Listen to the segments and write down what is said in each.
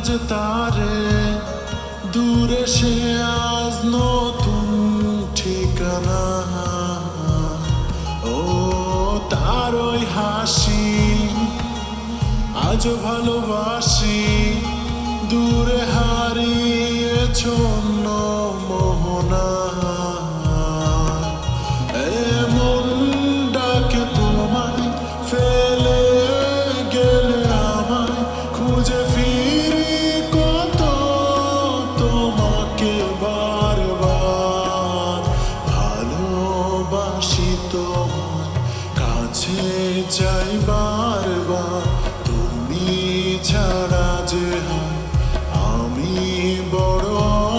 যে তারে দূরে সে আজ নতুন ঠিকানা। ও তার ওই হাসি আজ ভালোবাসি। ভালোবাসি তোমার কাছে যাই বারবার। তুমি ছাড়া যে আমি বড়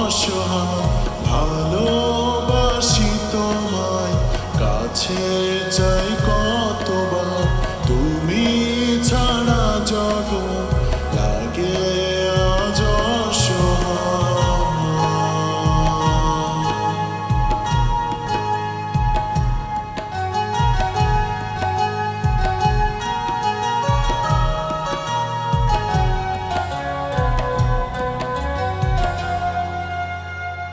অসহায়। ভালোবাসি তোমায়, কাছে চাই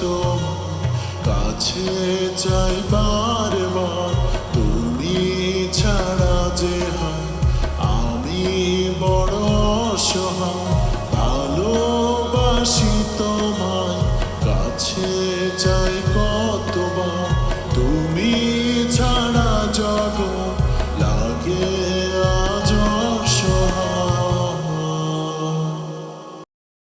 তোমার কাছে চাই